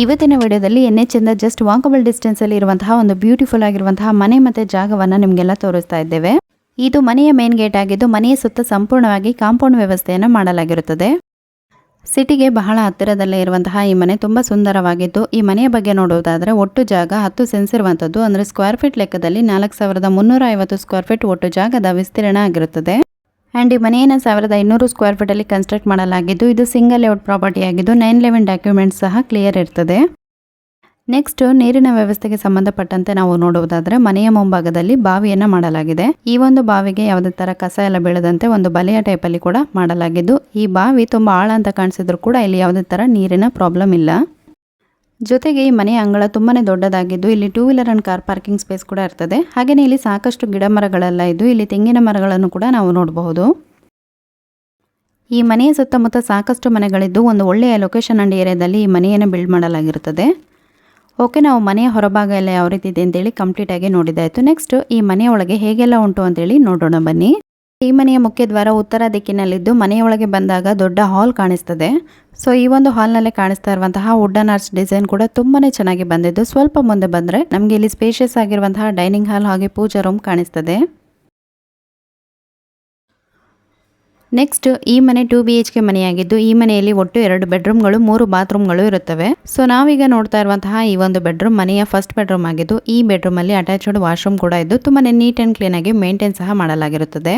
ಇವತ್ತಿನ ವಿಡಿಯೋದಲ್ಲಿ N H ಇಂದ ಜಸ್ಟ್ ವಾಕಬಲ್ ಡಿಸ್ಟೆನ್ಸ್ ಅಲ್ಲಿ ಇರುವಂತಹ ಒಂದು ಬ್ಯೂಟಿಫುಲ್ ಆಗಿರುವಂತಹ ಮನೆ ಮತ್ತೆ ಜಾಗವನ್ನ ನಿಮಗೆಲ್ಲ ತೋರಿಸ್ತಾ ಇದ್ದೇವೆ. ಇದು ಮನೆಯ ಮೇನ್ ಗೇಟ್ ಆಗಿದ್ದು, ಮನೆಯ ಸುತ್ತ ಸಂಪೂರ್ಣವಾಗಿ ಕಾಂಪೌಂಡ್ ವ್ಯವಸ್ಥೆಯನ್ನು ಮಾಡಲಾಗಿರುತ್ತದೆ. ಸಿಟಿಗೆ ಬಹಳ ಹತ್ತಿರದಲ್ಲೇ ಇರುವಂತಹ ಈ ಮನೆ ತುಂಬ ಸುಂದರವಾಗಿದ್ದು, ಈ ಮನೆಯ ಬಗ್ಗೆ ನೋಡುವುದಾದರೆ ಒಟ್ಟು ಜಾಗ ಹತ್ತು ಸೆನ್ಸ್ ಇರುವಂತದ್ದು. ಅಂದ್ರೆ ಸ್ಕ್ವೇರ್ ಫೀಟ್ ಲೆಕ್ಕದಲ್ಲಿ ನಾಲ್ಕು ಸಾವಿರದ ಮುನ್ನೂರ ಐವತ್ತು ಸ್ಕ್ವೇರ್ ಫೀಟ್ ಒಟ್ಟು ಜಾಗದ ವಿಸ್ತೀರ್ಣ ಆಗಿರುತ್ತದೆ. ಆ್ಯಂಡ್ ಈ ಮನೆಯನ್ನು ಸಾವಿರದ ಐನೂರು ಸ್ಕ್ವೇರ್ ಫೀಟಲ್ಲಿ ಕನ್ಸ್ಟ್ರಕ್ಟ್ ಮಾಡಲಾಗಿದ್ದು, ಇದು ಸಿಂಗಲ್ ಲೇಔಟ್ ಪ್ರಾಪರ್ಟಿ ಆಗಿದ್ದು ನೈನ್ ಲೆವೆನ್ ಡಾಕ್ಯುಮೆಂಟ್ಸ್ ಸಹ ಕ್ಲಿಯರ್ ಇರ್ತದೆ. ನೆಕ್ಸ್ಟ್ ನೀರಿನ ವ್ಯವಸ್ಥೆಗೆ ಸಂಬಂಧಪಟ್ಟಂತೆ ನಾವು ನೋಡುವುದಾದರೆ, ಮನೆಯ ಮುಂಭಾಗದಲ್ಲಿ ಬಾವಿಯನ್ನು ಮಾಡಲಾಗಿದೆ. ಈ ಒಂದು ಬಾವಿಗೆ ಯಾವುದೇ ಥರ ಕಸ ಎಲ್ಲ ಬೀಳದಂತೆ ಒಂದು ಬಲೆಯ ಟೈಪಲ್ಲಿ ಕೂಡ ಮಾಡಲಾಗಿದ್ದು, ಈ ಬಾವಿ ತುಂಬಾ ಆಳ ಅಂತ ಕಾಣಿಸಿದ್ರು ಕೂಡ ಇಲ್ಲಿ ಯಾವುದೇ ಥರ ನೀರಿನ ಪ್ರಾಬ್ಲಮ್ ಇಲ್ಲ. ಜೊತೆಗೆ ಈ ಮನೆಯ ಅಂಗಳ ತುಂಬಾ ದೊಡ್ಡದಾಗಿದ್ದು, ಇಲ್ಲಿ two wheeler and car parking space ಕೂಡ ಇರ್ತದೆ. ಹಾಗೆಯೇ ಇಲ್ಲಿ ಸಾಕಷ್ಟು ಗಿಡ ಮರಗಳೆಲ್ಲ ಇದ್ದು, ಇಲ್ಲಿ ತೆಂಗಿನ ಮರಗಳನ್ನು ಕೂಡ ನಾವು ನೋಡಬಹುದು. ಈ ಮನೆಯ ಸುತ್ತಮುತ್ತ ಸಾಕಷ್ಟು ಮನೆಗಳಿದ್ದು, ಒಂದು ಒಳ್ಳೆಯ ಲೊಕೇಶನ್ ಅಂಡ್ ಏರಿಯಾದಲ್ಲಿ ಈ ಮನೆಯನ್ನು ಬಿಲ್ಡ್ ಮಾಡಲಾಗಿರುತ್ತದೆ. ಓಕೆ ನಾವು ಮನೆಯ ಹೊರಭಾಗ ಎಲ್ಲ ಯಾವ ರೀತಿ ಇದೆ ಅಂತೇಳಿ ಕಂಪ್ಲೀಟಾಗಿ ನೋಡಿದಾಯಿತು. ನೆಕ್ಸ್ಟ್ ಈ ಮನೆಯೊಳಗೆ ಹೇಗೆಲ್ಲ ಉಂಟು ಅಂತೇಳಿ ನೋಡೋಣ ಬನ್ನಿ. ಈ ಮನೆಯ ಮುಖ್ಯ ದ್ವಾರ ಉತ್ತರ ದಿಕ್ಕಿನಲ್ಲಿದ್ದು ಮನೆಯೊಳಗೆ ಬಂದಾಗ ದೊಡ್ಡ ಹಾಲ್ ಕಾಣಿಸ್ತದೆ. ಸೊ, ಈ ಒಂದು ಹಾಲ್ನಲ್ಲೇ ಕಾಣಿಸ್ತಾ ಇರುವಂತಹ ವುಡನ್ ಆರ್ಟ್ಸ್ ಡಿಸೈನ್ ಕೂಡ ತುಂಬಾನೇ ಚೆನ್ನಾಗಿ ಬಂದಿದ್ದು. ಸ್ವಲ್ಪ ಮುಂದೆ ಬಂದ್ರೆ ನಮಗೆ ಇಲ್ಲಿ ಸ್ಪೇಷಿಯಸ್ ಆಗಿರುವಂತಹ ಡೈನಿಂಗ್ ಹಾಲ್ ಹಾಗೆ ಪೂಜಾ ರೂಮ್ ಕಾಣಿಸ್ತದೆ. ನೆಕ್ಸ್ಟ್, ಈ ಮನೆ ಟೂ ಬಿ ಎಚ್ ಕೆ ಮನೆಯಾಗಿದ್ದು, ಈ ಮನೆಯಲ್ಲಿ ಒಟ್ಟು ಎರಡು ಬೆಡ್ರೂಮ್ಗಳು, ಮೂರು ಬಾತ್ರೂಮ್ಗಳು ಇರುತ್ತವೆ. ಸೊ, ನಾವೀಗ ನೋಡ್ತಾ ಇರುವಂತಹ ಈ ಒಂದು ಬೆಡ್ರೂಮ್ ಮನೆಯ ಫಸ್ಟ್ ಬೆಡ್ರೂಮ್ ಆಗಿದ್ದು, ಈ ಬೆಡ್ರೂಮ್ ಅಲ್ಲಿ ಅಟ್ಯಾಚ್ಡ್ ವಾಶ್ರೂಮ್ ಕೂಡ ಇದ್ದು, ತುಂಬಾನೇ ನೀಟ್ ಅಂಡ್ ಕ್ಲೀನ್ ಆಗಿ ಮೇಂಟೈನ್ ಸಹ ಮಾಡಲಾಗಿರುತ್ತದೆ.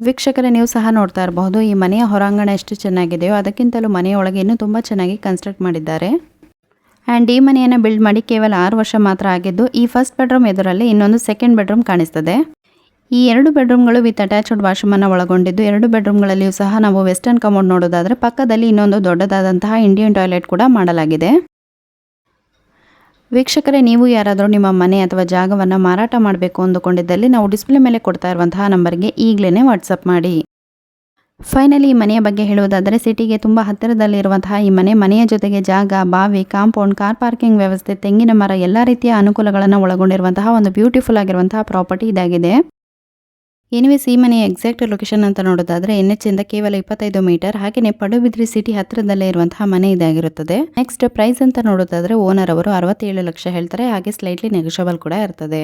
ವೀಕ್ಷಕರೇ, ನೀವು ಸಹ ನೋಡ್ತಾ ಇರಬಹುದು, ಈ ಮನೆಯ ಹೊರಾಂಗಣ ಎಷ್ಟು ಚೆನ್ನಾಗಿದೆಯೋ, ಅದಕ್ಕಿಂತಲೂ ಮನೆಯ ಒಳಗೆ ಇನ್ನೂ ತುಂಬ ಚೆನ್ನಾಗಿ ಕನ್ಸ್ಟ್ರಕ್ಟ್ ಮಾಡಿದ್ದಾರೆ. ಆ್ಯಂಡ್ ಈ ಮನೆಯನ್ನು ಬಿಲ್ಡ್ ಮಾಡಿ ಕೇವಲ ಆರು ವರ್ಷ ಮಾತ್ರ ಆಗಿದ್ದು, ಈ ಫಸ್ಟ್ ಬೆಡ್ರೂಮ್ ಎದುರಲ್ಲಿ ಇನ್ನೊಂದು ಸೆಕೆಂಡ್ ಬೆಡ್ರೂಮ್ ಕಾಣಿಸ್ತದೆ. ಈ ಎರಡು ಬೆಡ್ರೂಮ್ಗಳು ವಿತ್ ಅಟ್ಯಾಚ್ಡ್ ವಾಶ್ರೂಮನ್ನು ಒಳಗೊಂಡಿದ್ದು, ಎರಡು ಬೆಡ್ರೂಮ್ಗಳಲ್ಲಿಯೂ ಸಹ ನಾವು ವೆಸ್ಟರ್ನ್ ಕಮೋಡ್ ನೋಡೋದಾದರೆ, ಪಕ್ಕದಲ್ಲಿ ಇನ್ನೊಂದು ದೊಡ್ಡದಾದಂತಹ ಇಂಡಿಯನ್ ಟಾಯ್ಲೆಟ್ ಕೂಡ ಮಾಡಲಾಗಿದೆ. ವೀಕ್ಷಕರೇ, ನೀವು ಯಾರಾದರೂ ನಿಮ್ಮ ಮನೆ ಅಥವಾ ಜಾಗವನ್ನು ಮಾರಾಟ ಮಾಡಬೇಕು ಅಂದುಕೊಂಡಿದ್ದಲ್ಲಿ ನಾವು ಡಿಸ್ಪ್ಲೇ ಮೇಲೆ ಕೊಡ್ತಾ ಇರುವಂತಹ ನಂಬರ್ಗೆ ಈಗಲೇ ವಾಟ್ಸಪ್ ಮಾಡಿ. ಫೈನಲಿ, ಈ ಮನೆಯ ಬಗ್ಗೆ ಹೇಳುವುದಾದರೆ, ಸಿಟಿಗೆ ತುಂಬ ಹತ್ತಿರದಲ್ಲಿರುವಂತಹ ಈ ಮನೆ, ಮನೆಯ ಜೊತೆಗೆ ಜಾಗ, ಬಾವಿ, ಕಾಂಪೌಂಡ್, ಕಾರ್ ಪಾರ್ಕಿಂಗ್ ವ್ಯವಸ್ಥೆ, ತೆಂಗಿನ ಮರ, ಎಲ್ಲ ರೀತಿಯ ಅನುಕೂಲಗಳನ್ನು ಒಳಗೊಂಡಿರುವಂತಹ ಒಂದು ಬ್ಯೂಟಿಫುಲ್ ಆಗಿರುವಂತಹ ಪ್ರಾಪರ್ಟಿ ಇದಾಗಿದೆ. ಎನಿವೇಸ್ ಸಿ ಮನೆಯ ಎಕ್ಸಾಕ್ಟ್ ಲೊಕೇಶನ್ ಅಂತ ನೋಡೋದಾದ್ರೆ ಎನ್ ಎಚ್ ಇಂದ ಕೇವಲ ಇಪ್ಪತ್ತೈದು ಮೀಟರ್ ಹಾಗೆಯೇ ಪಡುಬಿದ್ರಿ ಸಿಟಿ ಹತ್ತಿರದಲ್ಲೇ ಇರುವಂತಹ ಮನೆ ಇದಾಗಿರುತ್ತದೆ ನೆಕ್ಸ್ಟ್ ಪ್ರೈಸ್ ಅಂತ ನೋಡೋದಾದ್ರೆ ಓನರ್ ಅವರು ಅರವತ್ತೇಳು ಲಕ್ಷ ಹೇಳ್ತಾರೆ, ಹಾಗೆ ಸ್ಲೈಟ್ಲಿ ನೆಗೋಷಿಯಬಲ್ ಕೂಡ ಇರ್ತದೆ.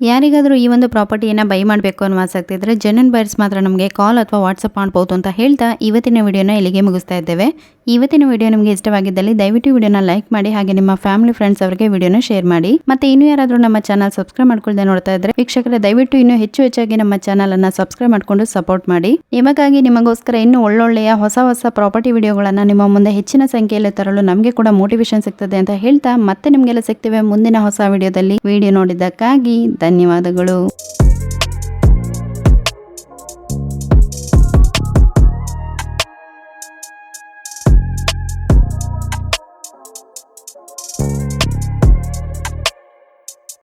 ಯಾರಿಗಾದರೂ ಈ ಒಂದು ಪ್ರಾಪರ್ಟಿಯನ್ನು ಬೈ ಮಾಡಬೇಕು ಅನ್ನೋ ಆಸಕ್ತಿ ಇದ್ದರೆ ಜನನ್ ಬೈರ್ಸ್ ಮಾತ್ರ ನಮಗೆ ಕಾಲ್ ಅಥವಾ ವಾಟ್ಸಪ್ ಮಾಡ್ಬೋದು ಅಂತ ಹೇಳ್ತಾ ಇವತ್ತಿನ ವಿಡಿಯೋನ ಇಲ್ಲಿಗೆ ಮುಗಿಸ್ತಾ ಇದ್ದೇವೆ. ಇವತ್ತಿನ ವಿಡಿಯೋ ನಿಮಗೆ ಇಷ್ಟವಾಗಿದ್ದಲ್ಲಿ ದಯವಿಟ್ಟು ವಿಡಿಯೋನ ಲೈಕ್ ಮಾಡಿ ಹಾಗೆ ನಿಮ್ಮ ಫ್ಯಾಮಿಲಿ ಫ್ರೆಂಡ್ಸ್ ಅವರಿಗೆ ವಿಡಿಯೋನ ಶೇರ್ ಮಾಡಿ. ಮತ್ತೆ ಇನ್ನೂ ಯಾರಾದರೂ ನಮ್ಮ ಚಾನಲ್ ಸಬ್ಸ್ಕ್ರೈಬ್ ಮಾಡ್ಕೊಳ್ಳದೆ ನೋಡ್ತಾ ಇದ್ದರೆ ವೀಕ್ಷಕರೇ ದಯವಿಟ್ಟು ಇನ್ನೂ ಹೆಚ್ಚು ಹೆಚ್ಚಾಗಿ ನಮ್ಮ ಚಾನಲ್ ಅನ್ನ ಸಬ್ಸ್ಕ್ರೈಬ್ ಮಾಡ್ಕೊಂಡು ಸಪೋರ್ಟ್ ಮಾಡಿ. ನಿಮಗಾಗಿ ನಿಮಗೋಸ್ಕರ ಇನ್ನೂ ಒಳ್ಳೊಳ್ಳೆಯ ಹೊಸ ಹೊಸ ಪ್ರಾಪರ್ಟಿ ವಿಡಿಯೋಗಳನ್ನ ನಿಮ್ಮ ಮುಂದೆ ಹೆಚ್ಚಿನ ಸಂಖ್ಯೆಯಲ್ಲಿ ತರಲು ನಮಗೆ ಕೂಡ ಮೋಟಿವೇಶನ್ ಸಿಗ್ತದೆ ಅಂತ ಹೇಳ್ತಾ ಮತ್ತೆ ನಿಮಗೆಲ್ಲ ಸಿಗ್ತೇವೆ ಮುಂದಿನ ಹೊಸ ವಿಡಿಯೋದಲ್ಲಿ. ವಿಡಿಯೋ ನೋಡಿದ್ದಕ್ಕಾಗಿ ಧನ್ಯವಾದಗಳು.